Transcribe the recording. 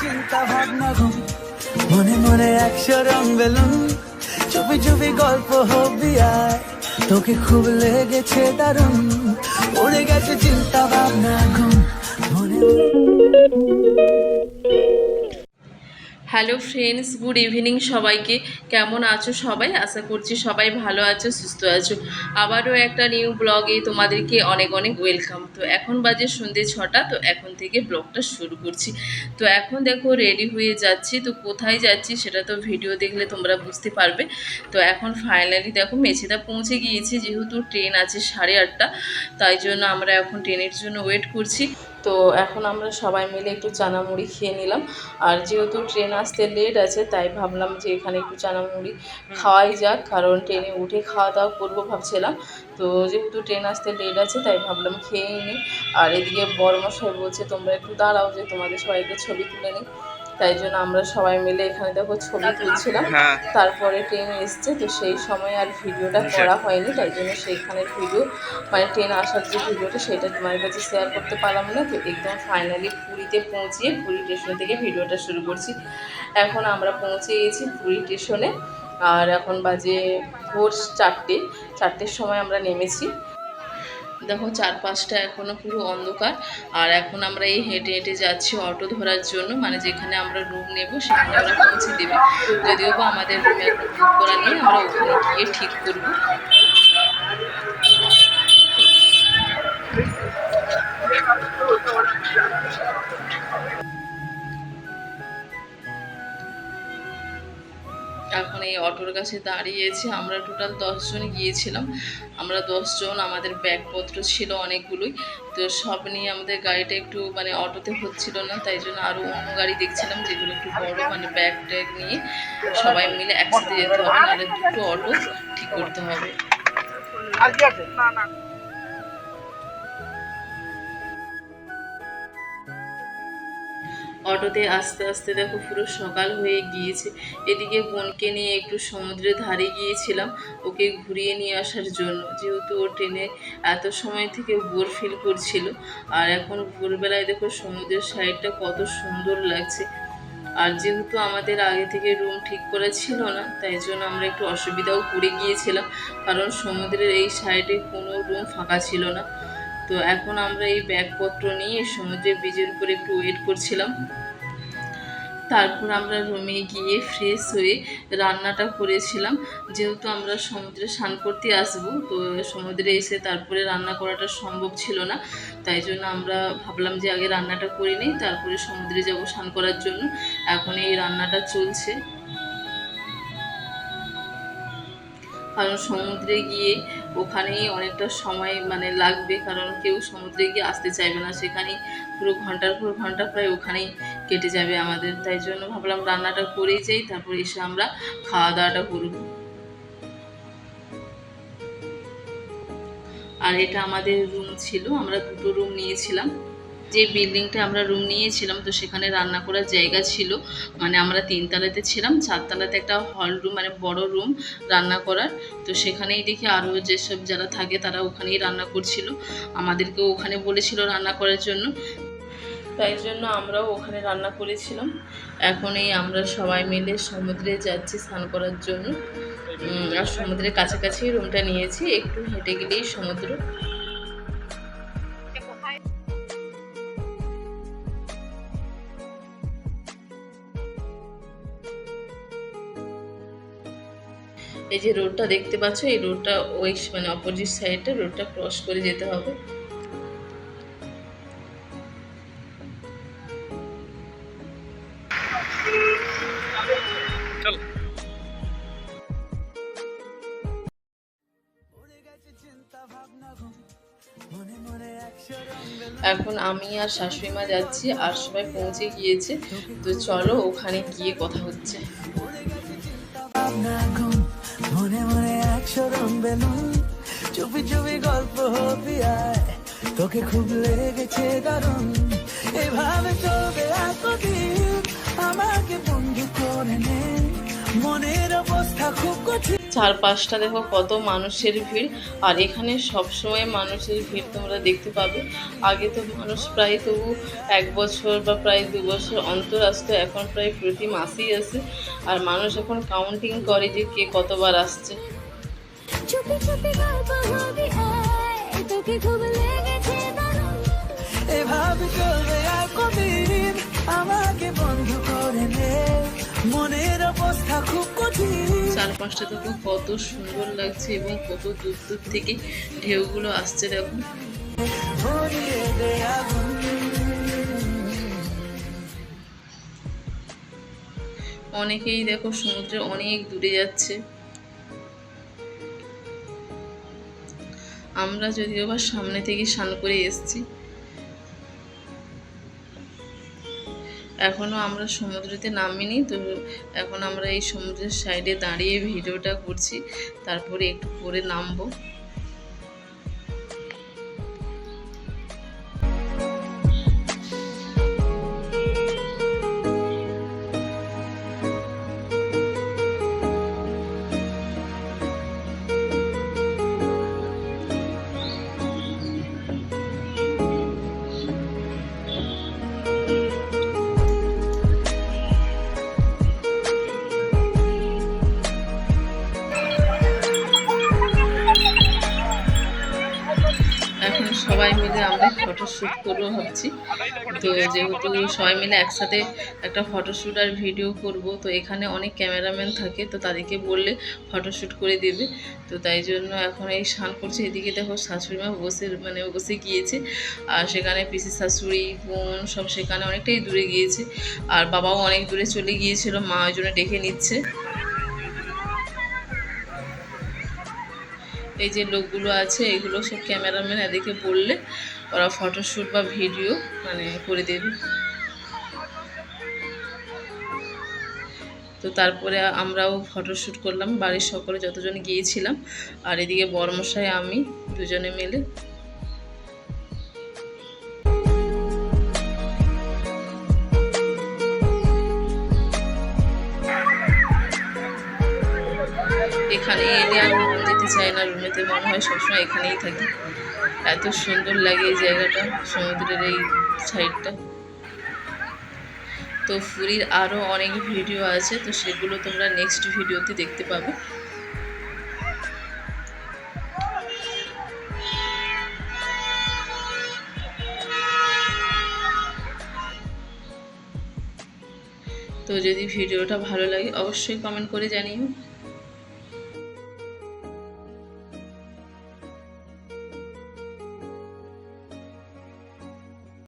চিন্তা ঘুম। মনে মনে একশো রং বেলুন। চুপি চুপি গল্প হবি আর। তোকে খুব লেগেছে দারুণ। উড়ে গেছে চিন্তা ভাবনা ঘুম। মনে হ্যালো ফ্রেন্ডস, গুড ইভিনিং সবাইকে। কেমন আছো সবাই? আশা করছি সবাই ভালো আছো, সুস্থ আছো। আবারও একটা নিউ ব্লগে তোমাদেরকে অনেক অনেক ওয়েলকাম তো এখন বাজে সন্ধ্যে ছটা, তো এখন থেকে ব্লগটা শুরু করছি। তো এখন দেখো রেডি হয়ে যাচ্ছি। তো কোথায় যাচ্ছি সেটা তো ভিডিও দেখলে তোমরা বুঝতে পারবে। তো এখন ফাইনালি দেখো মেছেদা পৌঁছে গিয়েছি, যেহেতু ট্রেন আছে সাড়ে আটটা, তাই জন্য আমরা এখন ট্রেনের জন্য ওয়েট করছি। তো এখন আমরা সবাই মিলে একটু চানা মুড়ি খেয়ে নিলাম। আর যেহেতু ট্রেন আসতে লেট আছে, তাই ভাবলাম যে এখানে একটু চানা মুড়ি খাওয়াই যাক। কারণ ট্রেনে উঠে খাওয়া দাওয়া করব ভাবছিলাম। তো যেহেতু ট্রেন আসতে লেট আছে, তাই ভাবলাম খেয়েই নিই। আর এদিকে বড় মশাই বলছে, তোমরা একটু দাঁড়াও যে তোমাদের সবাইকে ছবি তুলে নিই। তাই জন্য আমরা সবাই মিলে এখানে দেখো ছবি তুলছিলাম। তারপরে ট্রেন এসছে তো সেই সময় আর ভিডিওটা করা হয়নি তাই জন্য সেইখানের ভিডিও মানে ট্রেন আসার যে ভিডিওটা সেটা তোমার কাছে শেয়ার করতে পারলাম না। তো একদম ফাইনালি পুরীতে পৌঁছিয়ে পুরী স্টেশন থেকে ভিডিওটা শুরু করছি। এখন আমরা পৌঁছে গেছি পুরী স্টেশনে আর এখন বাজে ভোর চারটে। চারটের সময় আমরা নেমেছি। দেখো চারপাশটা এখনও পুরো অন্ধকার। আর এখন আমরা এই হেঁটে হেঁটে যাচ্ছি অটো ধরার জন্য মানে যেখানে আমরা রুম নেব সেখানে আমরা পৌঁছে দেবে। যদিও বা আমাদের রুমে এখন বুক করা নেই, আমরা ওখানে গিয়ে ঠিক করব। এখন এই অটোর কাছে দাঁড়িয়েছি। আমরা টোটাল দশজন গিয়েছিলাম। আমরা দশজন, আমাদের ব্যাগপত্র ছিল অনেকগুলোই। তো সব নিয়ে আমাদের গাড়িটা একটু মানে অটোতে হচ্ছিল না, তাই জন্য আরও অন্য গাড়ি দেখছিলাম, যেগুলো একটু বড় মানে ব্যাগ ট্যাগ নিয়ে সবাই মিলে একসাথে যেতে হবে, নাহলে দুটো অটো ঠিক করতে হবে। অটোতে আস্তে আস্তে দেখো পুরো সকাল হয়ে গিয়েছে। এদিকে বোনকে নিয়ে একটু সমুদ্রের ধারে গিয়েছিলাম, ওকে ঘুরিয়ে নিয়ে আসার জন্য। যেহেতু ও ট্রেনে এত সময় থেকে বোর ফিল করছিল, আর এখন ভোরবেলায় দেখো সমুদ্রের সাইডটা কত সুন্দর লাগছে। আর যেহেতু আমাদের আগে থেকে রুম ঠিক করা ছিল না, তাই জন্য আমরা একটু অসুবিধাও করে গিয়েছিলাম, কারণ সমুদ্রের এই সাইডে কোনো রুম ফাঁকা ছিল না। তো এখন আমরা এই ব্যাগপত্র নিয়ে সমুদ্রের ব্রিজের উপরে একটু ওয়েট করছিলাম। তারপর আমরা রুমে গিয়ে ফ্রেশ হয়ে রান্নাটা করেছিলাম। যেহেতু আমরা সমুদ্রে স্নান করতে আসব, তো সমুদ্রে এসে তারপরে রান্না করাটা সম্ভব ছিল না। তাই জন্য আমরা ভাবলাম যে আগে রান্নাটা করে নিই, তারপরে সমুদ্রে যাব স্নান করার জন্য। এখন এই রান্নাটা চলছে। কারণ সমুদ্রে গিয়ে ওখানেই অনেকটা সময় মানে লাগবে, কারণ কেউ সমুদ্রে গিয়ে আসতে চাইবে না। সেখানেই পুরো ঘণ্টার পর ঘণ্টা প্রায় ওখানেই কেটে যাবে আমাদের। তাই জন্য ভাবলাম রান্নাটা করেই যাই, তারপর এসে আমরা খাওয়া দাওয়াটা করব আর এটা আমাদের রুম ছিল, আমরা দুটো রুম নিয়েছিলাম। যে বিল্ডিংটা আমরা রুম নিয়েছিলাম, তো সেখানে রান্না করার জায়গা ছিল। মানে আমরা তিনতলাতে ছিলাম, চারতলাতে একটা হল রুম মানে বড় রুম রান্না করার। তো সেখানেই দেখি আরও যেসব যারা থাকে, তারা ওখানেই রান্না করছিল। আমাদেরকেও ওখানে বলেছিল রান্না করার জন্য। তাই জন্য আমরাও ওখানে রান্না করেছিলাম। এখন এই আমরা সবাই মিলে সমুদ্রে যাচ্ছি স্নান করার জন্য। আর সমুদ্রের কাছাকাছি রুমটা নিয়েছি। একটু হেঁটে গেলেই সমুদ্র। এই যে রোডটা দেখতে পাচ্ছ এই রোডটা ওই মানে অপোজিট সাইডটা রোডটা ক্রস করে যেতে হবে। এখন আমি আর শাশুড়ি মা যাচ্ছি আর সবাই পৌঁছে গিয়েছে। তো চলো ওখানে গিয়ে কথা হচ্ছে। মনে মনে একশো রং বেলুন চুপি চুপি গল্প হবি তোকে খুব লেগেছে দারুণ, এভাবে চলবে এতদিন। আমাকে বন্ধু করে নে চারপাশটা দেখো কত মানুষের ভিড় আর এখানে সবসময় মানুষের ভিড় তোমরা দেখতে পাবে। আগে তো মানুষ প্রায় তবু এক বছর বা প্রায় দু বছর অন্তর আসতো এখন প্রায় প্রতি মাসেই আসে। আর মানুষ এখন কাউন্টিং করে যে কে কতবার আসছে। এভাবে চলবে চারপাশটা দেখো কত সুন্দর লাগছে এবং কত দূর দূর থেকে ঢেউগুলো আসছে দেখো ভরিয়ে দে আগুন অনেকেই দেখো সমুদ্রে অনেক দূরে যাচ্ছে। আমরা যদিও বা সামনে থেকে স্নান করে এসেছি এখনও আমরা সমুদ্রেতে নামিনি, তো এখন আমরা এই সমুদ্রের সাইডে দাঁড়িয়ে ভিডিওটা করছি। তারপরে একটু পরে নামবো। আমরা ফটোশ্যুট করব ভাবছি। তো যেহেতু সবাই মিলে একসাথে একটা ফটোশ্যুট আর ভিডিও করব, তো এখানে অনেক ক্যামেরাম্যান থাকে, তো তাদেরকে বললে ফটোশ্যুট করে দেবে। তো তাই জন্য এখন এই স্নান করছে, এদিকে দেখো শাশুড়ি মা বসে মানে বসে গিয়েছে। আর সেখানে পিসি শাশুড়ি, বোন, সব সেখানে অনেকটাই দূরে গিয়েছে। আর বাবাও অনেক দূরে চলে গিয়েছিল, মা ওই জন্য ডেকে নিচ্ছে। এই যে লোকগুলো আছে, এগুলো সব ক্যামেরাম্যান এদিকে বললে ওরা ফটোশ্যুট বা ভিডিও মানে করে দেবে। তো তারপরে আমরাও ফটোশ্যুট করলাম, বাড়ির সকলে যতজন গিয়েছিলাম, আর এদিকে বর্মশাই, আমি দুজনে মিলে। এখানে এলে আর মন যেতে চাই না, রুমেতে মনে হয় সবসময় এখানেই থাকি। এত সুন্দর লাগে এই জায়গাটা, সমুদ্রের এই সাইডটা তো পুরীর আরও অনেক ভিডিও আছে, তো সেগুলো তোমরা নেক্সট ভিডিওতে দেখতে পাবে। তো যদি ভিডিওটা ভালো লাগে, অবশ্যই কমেন্ট করে জানিও।